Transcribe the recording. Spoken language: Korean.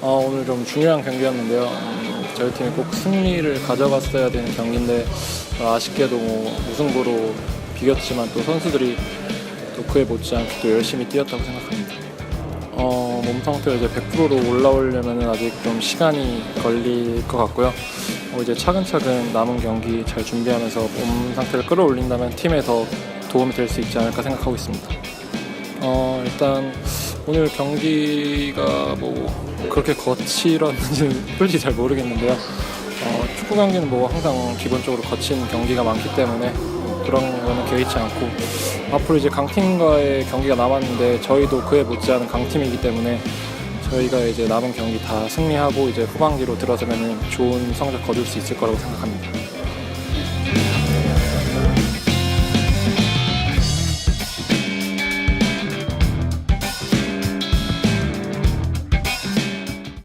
어, 오늘 좀 중요한 경기였는데요. 음, 저희 팀이 꼭 승리를 가져갔어야 되는 경기인데 어, 아쉽게도 뭐 우승부로 비겼지만 또 선수들이 또 그에 못지않게 또 열심히 뛰었다고 생각합니다. 어, 몸 상태가 이제 100%로 올라오려면 아직 좀 시간이 걸릴 것 같고요. 어, 이제 차근차근 남은 경기 잘 준비하면서 몸 상태를 끌어올린다면 팀에 더 도움이 될 수 있지 않을까 생각하고 있습니다. 어, 일단 오늘 경기가 뭐 그렇게 거칠었는지는 솔직히 잘 모르겠는데요. 어, 축구 경기는 뭐 항상 기본적으로 거친 경기가 많기 때문에 그런 거는 개의치 않고 앞으로 이제 강팀과의 경기가 남았는데 저희도 그에 못지않은 강팀이기 때문에 저희가 이제 남은 경기 다 승리하고 이제 후반기로 들어서면 좋은 성적 거둘 수 있을 거라고 생각합니다.